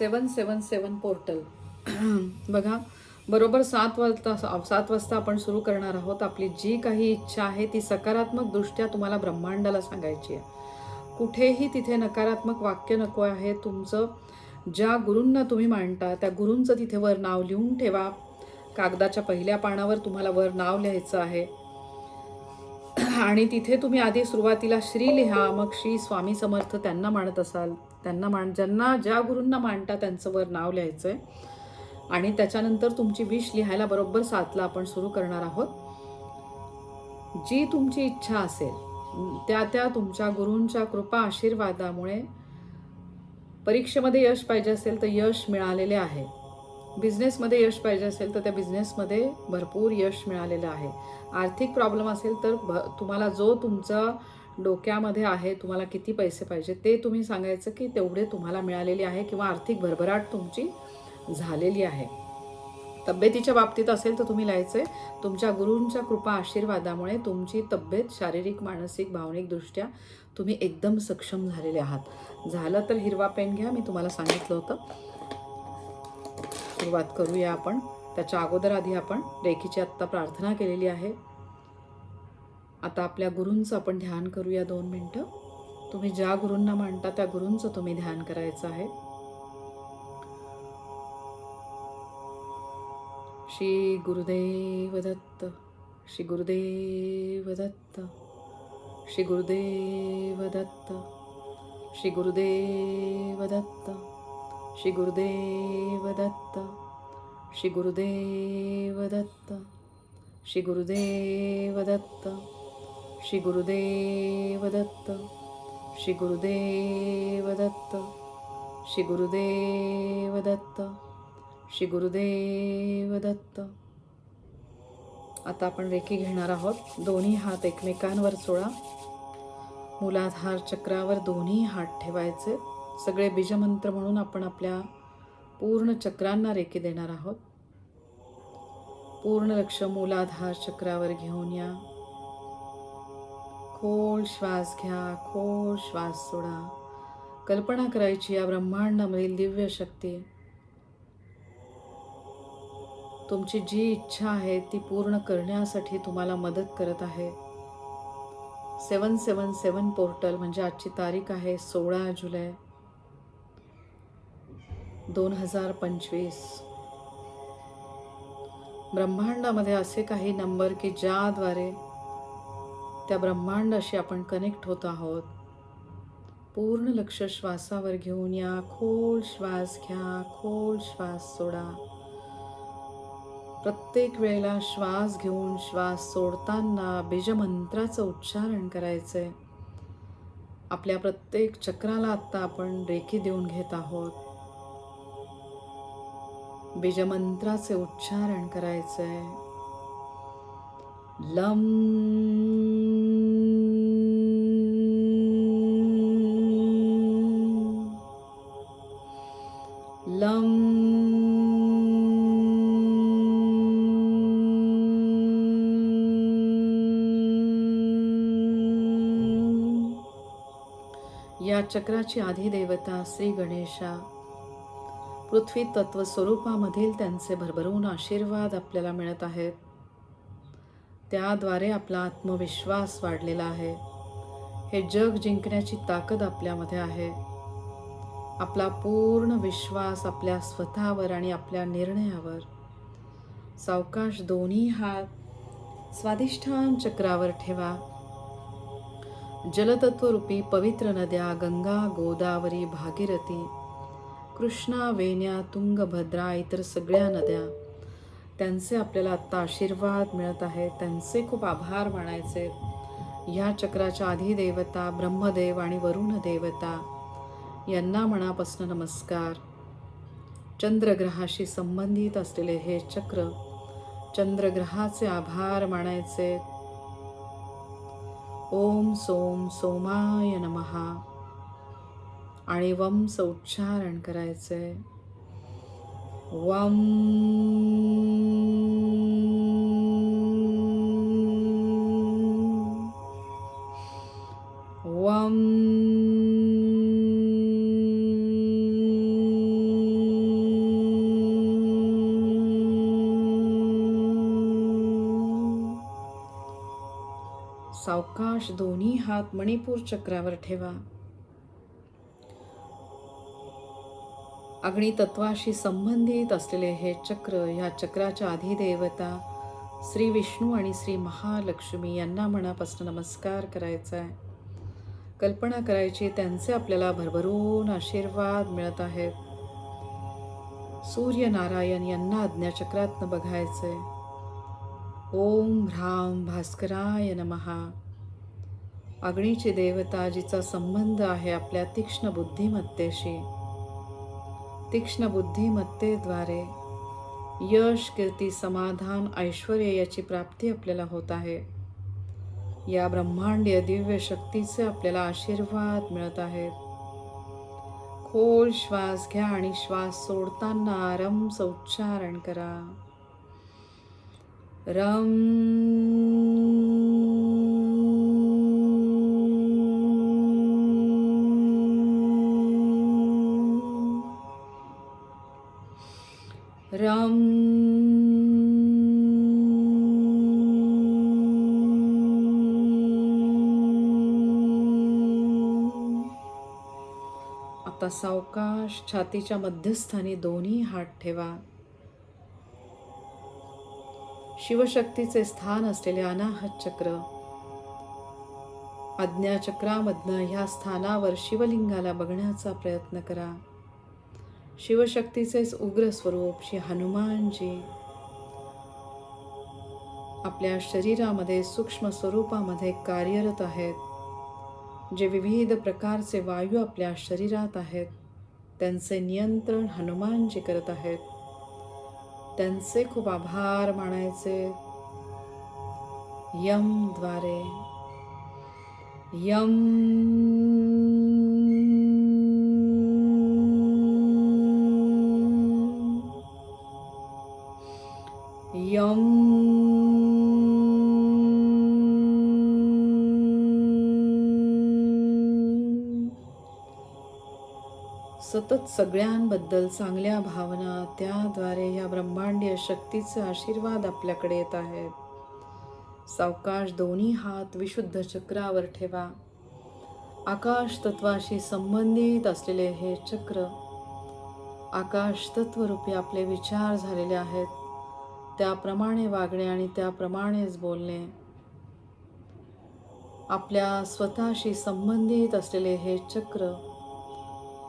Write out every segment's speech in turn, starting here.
सेवन सेवन सेवन portal. बघा बरोबर सात वाजता सात वाजता आपण सुरू करणार आहोत. आपली जी काही इच्छा आहे ती सकारात्मक दृष्ट्या तुम्हाला ब्रह्मांडाला सांगायची आहे. कुठेही तिथे नकारात्मक वाक्य नको आहे. तुमचं ज्या गुरूंना तुम्ही मांडता त्या गुरूंचं तिथे वर नाव लिहून ठेवा. कागदाच्या पहिल्या पानावर तुम्हाला वर नाव लिहायचं आहे. आणि तिथे तुम्ही आधी सुरुवातीला श्री लिहा मग श्री स्वामी समर्थ त्यांना मानत असाल. त्यांना मान ज्यांना ज्या गुरूंना मांडता त्यांचं वर नाव लिहायचं आहे आणि त्याच्यानंतर तुमची विश लिहायला बरोबर सातला आपण सुरू करणार आहोत. जी तुमची इच्छा असेल त्या त्या तुमच्या गुरूंच्या कृपा आशीर्वादामुळे परीक्षेमध्ये यश पाहिजे असेल तर यश मिळालेले आहे. बिझनेसमध्ये यश पाहिजे असेल तर त्या बिझनेसमध्ये भरपूर यश मिळालेलं आहे. आर्थिक प्रॉब्लेम असेल तर भ तुम्हाला जो तुमचा डोक्यामध्ये आहे तुम्हाला किती पैसे पाहिजे ते तुम्ही सांगायचं की तेवढे तुम्हाला मिळालेले आहे किंवा आर्थिक भरभराट तुमची झालेली आहे. तब्येतीच्या बाबतीत असेल तर तुम्ही लिहायचे तुमच्या गुरूंच्या कृपा आशीर्वादामुळे तुमची तब्येत शारीरिक मानसिक भावनिकदृष्ट्या तुम्ही एकदम सक्षम झालेले आहात. झालं तर हिरवा पेन घ्या मी तुम्हाला सांगितलं होतं. सुरुवात करूया आपण. त्याच्या अगोदर आधी आपण रेखीची आत्ता प्रार्थना केलेली आहे. आता आपल्या गुरूंचं आपण ध्यान करूया दोन मिनटं. तुम्ही ज्या गुरूंना मांडता त्या गुरूंचं तुम्ही ध्यान करायचं आहे. श्री गुरुदेव दत्त श्री गुरुदेव दत्त श्री गुरुदेव दत्त श्री गुरुदेव दत्त श्री गुरुदेव दत्त श्री गुरुदेव दत्त श्री गुरुदेव दत्त श्री गुरुदेव दत्त श्री गुरुदेव दत्त श्री गुरुदेव दत्त श्री गुरुदेव दत्त. आता आपण रेखी घेणार आहोत. दोन्ही हात एकमेकांवर सोळा मूलाधार चक्रावर दोन्ही हात ठेवायचे. सगळे बीजमंत्र म्हणून आपण आपल्या पूर्ण चक्रांना रेखी देणार आहोत. पूर्ण लक्ष मूलाधार चक्रावर घेऊन या. खोल श्वास घ्या खोल श्वास सोडा. कल्पना करायची या ब्रह्मांडामधील दिव्य शक्ती. तुमची जी इच्छा आहे ती पूर्ण करण्यासाठी तुम्हाला मदत करत आहे. सेवन सेवन सेवन पोर्टल म्हणजे आजची तारीख आहे सोळा जुलै. दोन हजार पंचवीस. ब्रह्मांडामध्ये असे काही नंबर की ज्याद्वारे त्या ब्रह्मांडाशी आपण कनेक्ट होत आहोत. पूर्ण लक्ष श्वासावर घेऊन या. खोल श्वास घ्या. खोल श्वास सोडा. प्रत्येक वेळेला श्वास घेऊन श्वास सोडताना बीजमंत्राचं उच्चारण करायचंय. आपल्या प्रत्येक चक्राला आत्ता आपण रेखी देऊन घेत आहोत. बीजमंत्राचे उच्चारण करायचंय. लम लम या चक्राची आधिदेवता श्री गणेशा. पृथ्वी तत्व स्वरूपामधील त्यांचे भरभरून आशीर्वाद आपल्याला मिळत आहेत. त्याद्वारे आपला आत्मविश्वास वाढलेला आहे. हे जग जिंकण्याची ताकद आपल्यामध्ये आहे. आपला पूर्ण विश्वास आपल्या स्वतःवर आणि आपल्या निर्णयावर. सावकाश दोन्ही हात स्वाधिष्ठान चक्रावर ठेवा. जलतत्वरूपी पवित्र नद्या गंगा गोदावरी भागीरथी कृष्णा वेण्या तुंगभद्रा इतर सगळ्या नद्या. त्यांचे आपल्याला आत्ता आशीर्वाद मिळत आहे. त्यांचे खूप आभार मानायचे. ह्या चक्राच्या आधी देवता ब्रह्मदेव आणि वरुण देवता यांना मनापासून नमस्कार. चंद्रग्रहाशी संबंधित असलेले हे चक्र चंद्रग्रहाचे आभार मानायचे. ओम सोम सोमाय नमहा आणि वमचं उच्चारण करायचंय. वम वम सावकाश दोन्ही हात मणिपूर चक्रावर ठेवा. अग्नी तत्वाशी संबंधित असलेले हे चक्र ह्या चक्राच्या अधिदेवता श्री विष्णू आणि श्री महालक्ष्मी यांना मनापासून नमस्कार करायचा आहे कल्पना करायची त्यांचे आपल्याला भरभरून आशीर्वाद मिळत आहेत. सूर्यनारायण यांना आज्ञाचक्रातनं आहे ओम ह्राम भास्कराय नमहा अग्नीची देवता जिचा संबंध आहे आपल्या तीक्ष्ण बुद्धिमत्तेशी. तीक्ष्ण बुद्धिमत्तेद्वारे यश कीर्ती समाधान ऐश्वर याची प्राप्ती आपल्याला होत आहे. या ब्रह्मांडीय दिव्य शक्तीचे आपल्याला आशीर्वाद मिळत आहेत खोल श्वास घ्या आणि श्वास सोडताना आरंभ उच्चारण करा. रम. रम. आता सावकाश छातीच्या मध्यस्थानी दोन्ही हात ठेवा. शिवशक्तीचे स्थान असलेले अनाहत चक्र. आज्ञाचक्रामधनं ह्या स्थानावर शिवलिंगाला बघण्याचा प्रयत्न करा. शिवशक्तीचेच उग्र स्वरूप श्री हनुमानजी आपल्या शरीरामध्ये सूक्ष्म स्वरूपामध्ये कार्यरत आहेत. जे विविध प्रकारचे वायू आपल्या शरीरात आहेत त्यांचे नियंत्रण हनुमानजी करत आहेत. त्यांचे खूप आभार मानायचे. यमद्वारे यम. यम. सतत सगळ्यांबद्दल चांगल्या भावना त्याद्वारे या ब्रह्मांडीय शक्तीचे आशीर्वाद आपल्याकडे येत आहेत. सावकाश दोन्ही हात विशुद्ध चक्रावर ठेवा. आकाश तत्वाशी संबंधित असलेले हे चक्र आकाश तत्वरूपी आपले विचार झालेले आहेत. त्याप्रमाणे वागणे आणि त्याप्रमाणेच बोलणे. आपल्या स्वतःशी संबंधित असलेले हे चक्र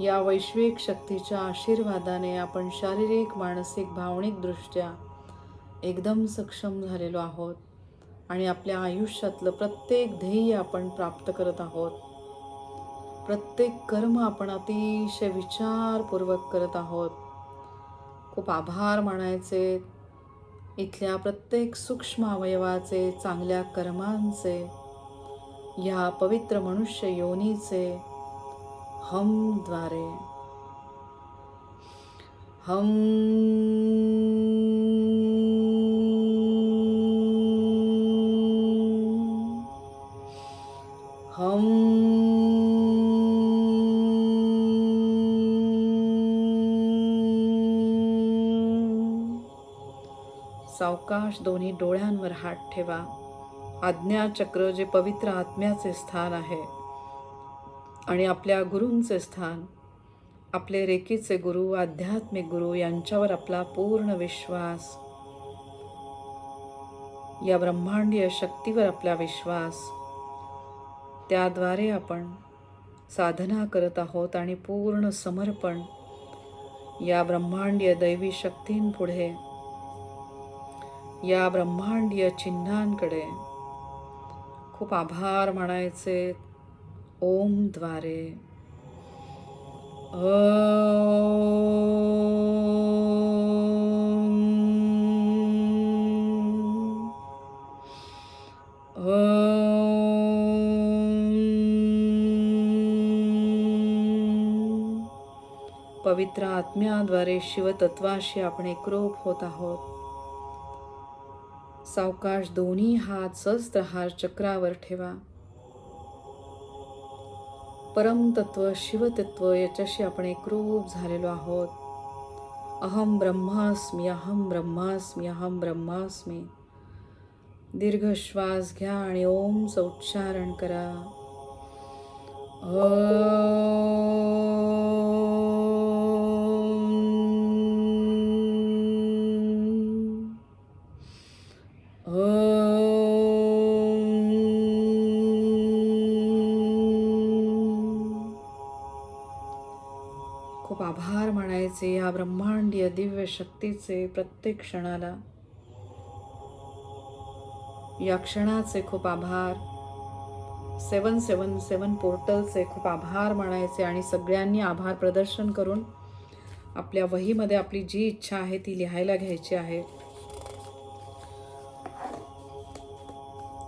या वैश्विक शक्तीच्या आशीर्वादाने आपण शारीरिक मानसिक भावनिकदृष्ट्या एकदम सक्षम झालेलो आहोत आणि आपल्या आयुष्यातलं प्रत्येक ध्येय आपण प्राप्त करत आहोत. प्रत्येक कर्म आपण अतिशय विचारपूर्वक करत आहोत. खूप आभार मानायचे. इथल्या प्रत्येक सूक्ष्म अवयवाचे चांगल्या कर्मांचे या पवित्र मनुष्य योनीचे हमद्वारे हम हम सावकाश दोन्ही डोळ्यांवर हात ठेवा. आज्ञाचक्र जे पवित्र आत्म्याचे स्थान आहे आणि आपल्या गुरूंचे स्थान आपले रेकीचे गुरु आध्यात्मिक गुरु यांच्यावर आपला पूर्ण विश्वास. या ब्रह्मांडीय शक्तीवर आपला विश्वास. त्याद्वारे आपण साधना करत आहोत आणि पूर्ण समर्पण या ब्रह्मांडीय दैवी शक्तींपुढे या ब्रह्मांडीय चिन्हांकडे खूप आभार मानायचे. ओमद्वारे पवित्र आत्म्याद्वारे शिवतत्वाशी आपण एकरूप होत आहोत. सावकाश दोन्ही हात सहस्त्रहार चक्रावर ठेवा. परमतत्व शिवतत्व याच्याशी आपण एकरूप झालेलो आहोत. अहम ब्रह्मास्मी अहम ब्रह्मास्मी अहम ब्रह्मास्मी. दीर्घ श्वास घ्या आणि ओमचं उच्चारण करा. खूप आभार मानायचे या ब्रह्मांडीय दिव्य शक्तीचे प्रत्येक क्षणाला. या क्षणाचे खूप आभार. सेवन सेवन सेवन पोर्टलचे खूप आभार मानायचे आणि सगळ्यांनी आभार प्रदर्शन करून आपल्या वहीमध्ये आपली जी इच्छा आहे ती लिहायला घ्यायची आहे.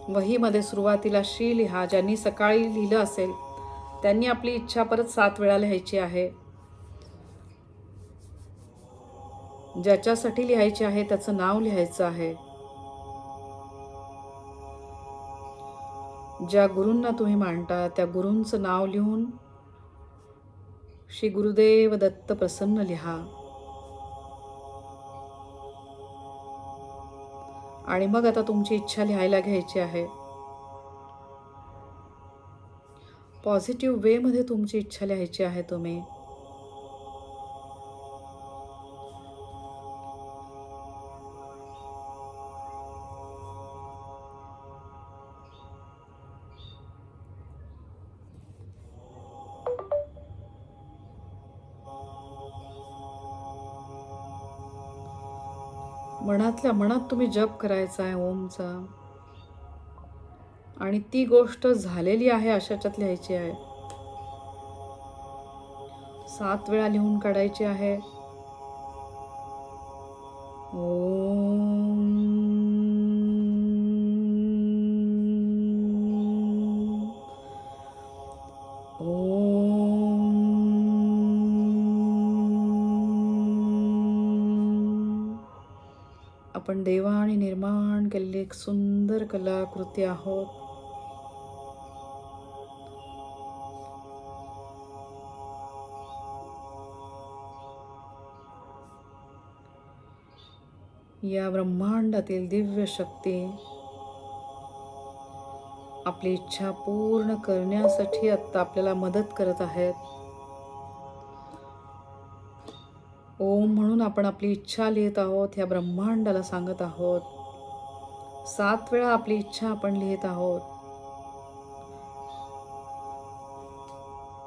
वहीमध्ये सुरुवातीला शी लिहा ज्यांनी सकाळी लिहिलं असेल त्यांनी आपली इच्छा परत सात वेळा लिहायची आहे. ज्याच्यासाठी लिहायचे आहे त्याचं नाव लिहायचं आहे. ज्या गुरूंना तुम्ही मांडता त्या गुरूंचं नाव लिहून श्री गुरुदेव दत्त प्रसन्न लिहा. आणि मग आता तुमची इच्छा लिहायला घ्यायची आहे. पॉझिटिव्ह वेमध्ये तुमची इच्छा लिहायची आहे तुम्ही. मनातल्या मनात तुम्ही जप करायचा आहे ओमचा. आणि ती गोष्ट झालेली आहे अशाच्यात लिहायची आहे. सात वेळा लिहून काढायची आहे. आपण देवाने निर्माण केलेली एक सुंदर कलाकृती आहोत. या ब्रह्मांडातील दिव्य शक्ती आपली इच्छा पूर्ण करण्यासाठी आता आपल्याला मदत करत आहेत. ओम म्हणून आपण आपली इच्छा लिहित आहोत ह्या ब्रह्मांडाला सांगत आहोत. सात वेळा आपली इच्छा आपण लिहित आहोत.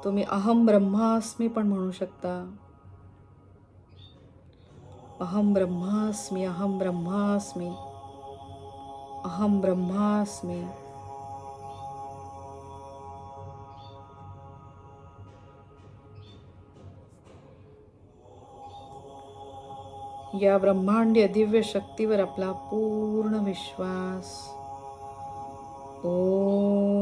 तुम्ही अहम ब्रह्मास्मी पण म्हणू शकता. अहम ब्रह्मास्मी अहम ब्रह्मास्मी अहम ब्रह्मास्मी. या ब्रह्मांडीय दिव्य शक्तीवर आपला पूर्ण विश्वास. ओम.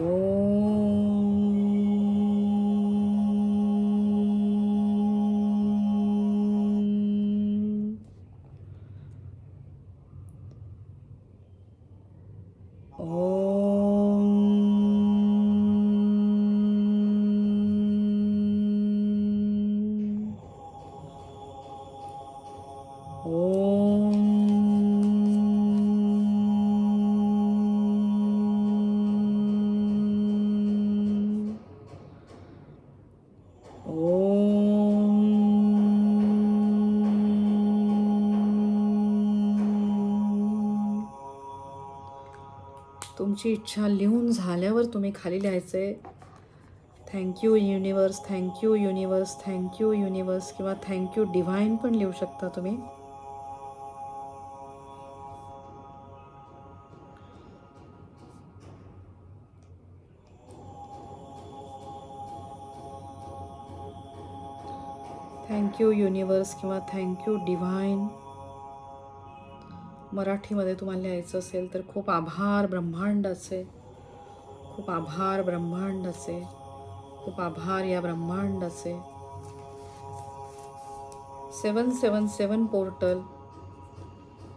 Oh. तुमची इच्छा लिहून झाल्यावर तुम्ही खाली लिहायचं. आहे thank you universe thank you universe thank you universe किंवा थँक्यू डिव्हाइन पण लिहू शकता तुम्ही. थँक्यू युनिवर्स किंवा थँक्यू डिव्हाइन मराठीमध्ये तुम्हाला लिहायचं असेल तर खूप आभार ब्रह्मांडाचे. खूप आभार ब्रह्मांडाचे. खूप आभार या ब्रह्मांडाचे. सेवन सेवन सेवन पोर्टल.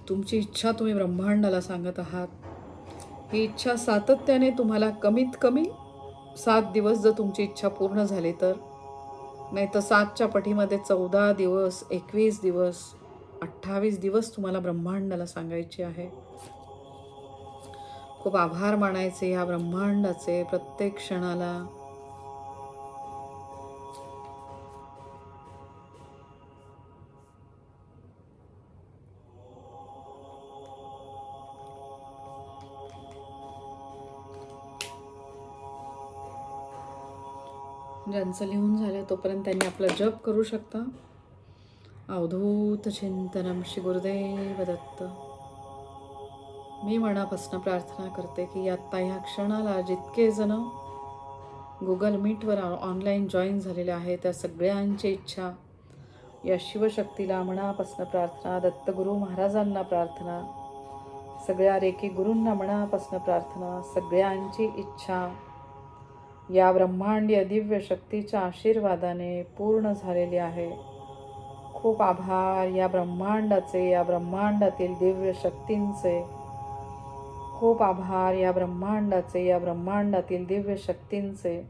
तुमची इच्छा तुम्ही ब्रह्मांडाला सांगत आहात. ही इच्छा सातत्याने तुम्हाला कमीत कमी सात दिवस जर तुमची इच्छा पूर्ण झाली तर. नाही तर सातच्या पटीमध्ये चौदा दिवस एकवीस दिवस अठ्ठावीस दिवस तुम्हाला ब्रह्मांडाला सांगायचे आहे. खूप आभार मानायचे ह्या ब्रह्मांडाचे प्रत्येक क्षणाला. ज्यांचं लिहून झालं तोपर्यंत त्यांनी आपला जप करू शकता. अवधूत चिंतनम श्री गुरुदेव दत्त मी मनापासून प्रार्थना करते की आत्ता ह्या क्षणाला जितके जण गुगल मीटवर ऑनलाईन जॉईन झालेले आहे त्या सगळ्यांची इच्छा या शिवशक्तीला मनापासून प्रार्थना दत्तगुरू महाराजांना प्रार्थना सगळ्या रेखी गुरूंना मनापासून प्रार्थना सगळ्यांची इच्छा या ब्रह्मांडीय दिव्य शक्तीच्या आशीर्वादाने पूर्ण झालेली आहे. खूप आभार या ब्रह्मांडाचे या ब्रह्मांडातील दिव्य शक्तींचे. खूप आभार या ब्रह्मांडाचे या ब्रह्मांडातील दिव्य शक्तींचे.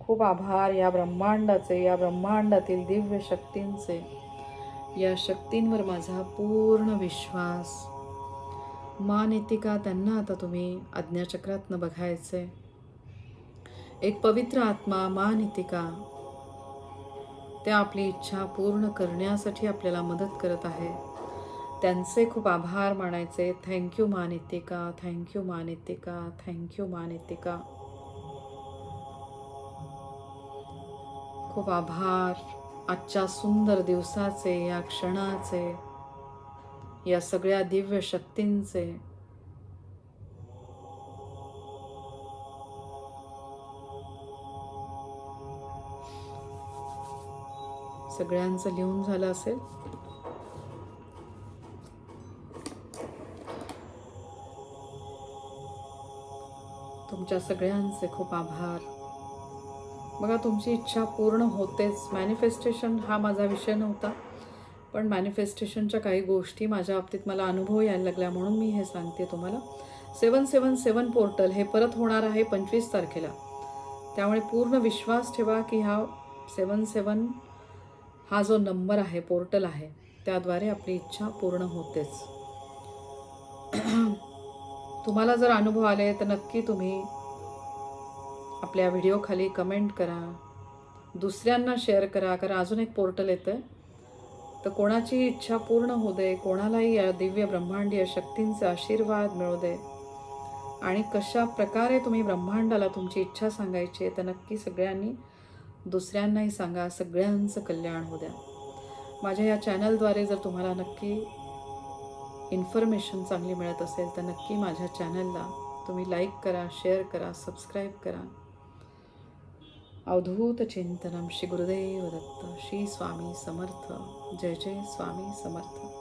खूप आभार या ब्रह्मांडाचे या ब्रह्मांडातील दिव्य शक्तींचे. या शक्तींवर माझा पूर्ण विश्वास. मान येते का त्यांना आता तुम्ही? आज्ञाचक्रातनं बघायचे एक पवित्र आत्मा मान येते का? त्या आपली इच्छा पूर्ण करण्यासाठी आपल्याला मदत करत आहे. त्यांचे खूप आभार मानायचे. थँक्यू मान येतिका थँक्यू मान येतिका थँक्यू मान येतिका खूप आभार. आजच्या सुंदर दिवसाचे या क्षणाचे या सगळ्या दिव्य शक्तींचे. सगळ्यांचं लिहून झालं असेल. तुमच्या सगळ्यांचे खूप आभार. बघा तुमची इच्छा पूर्ण होतेच. मॅनिफेस्टेशन हा माझा विषय नव्हता. पण मॅनिफेस्टेशनच्या काही गोष्टी माझ्या बाबतीत मला अनुभव यायला लागल्या म्हणून मी हे सांगते तुम्हाला. सेवन सेवन सेवन पोर्टल हे परत होणार आहे पंचवीस तारखेला. त्यामुळे पूर्ण विश्वास ठेवा की हा सेवन सेवन हा जो नंबर आहे पोर्टल आहे त्याद्वारे आपली इच्छा पूर्ण होतेच. तुम्हाला जर अनुभव आले तर नक्की तुम्ही आपल्या व्हिडिओखाली कमेंट करा. दुसऱ्यांना शेअर करा कारण अजून एक पोर्टल येतं तर कोणाची इच्छा पूर्ण होऊ दे कोणालाही या दिव्य ब्रह्मांडीय शक्तींचे आशीर्वाद मिळू दे. आणि कशा प्रकारे तुम्ही ब्रह्मांडाला तुमची इच्छा सांगायची आहे तर नक्की सगळ्यांनी दुसऱ्यांनाही सांगा सगळ्यांचं कल्याण होऊ द्या. माझ्या या चॅनलद्वारे जर तुम्हाला नक्की इन्फॉर्मेशन चांगली मिळत असेल तर नक्की माझ्या चॅनलला तुम्ही लाईक करा शेअर करा सबस्क्राईब करा. अवधूत चिंतनम श्री गुरुदेव दत्त श्री स्वामी समर्थ जय जय स्वामी समर्थ.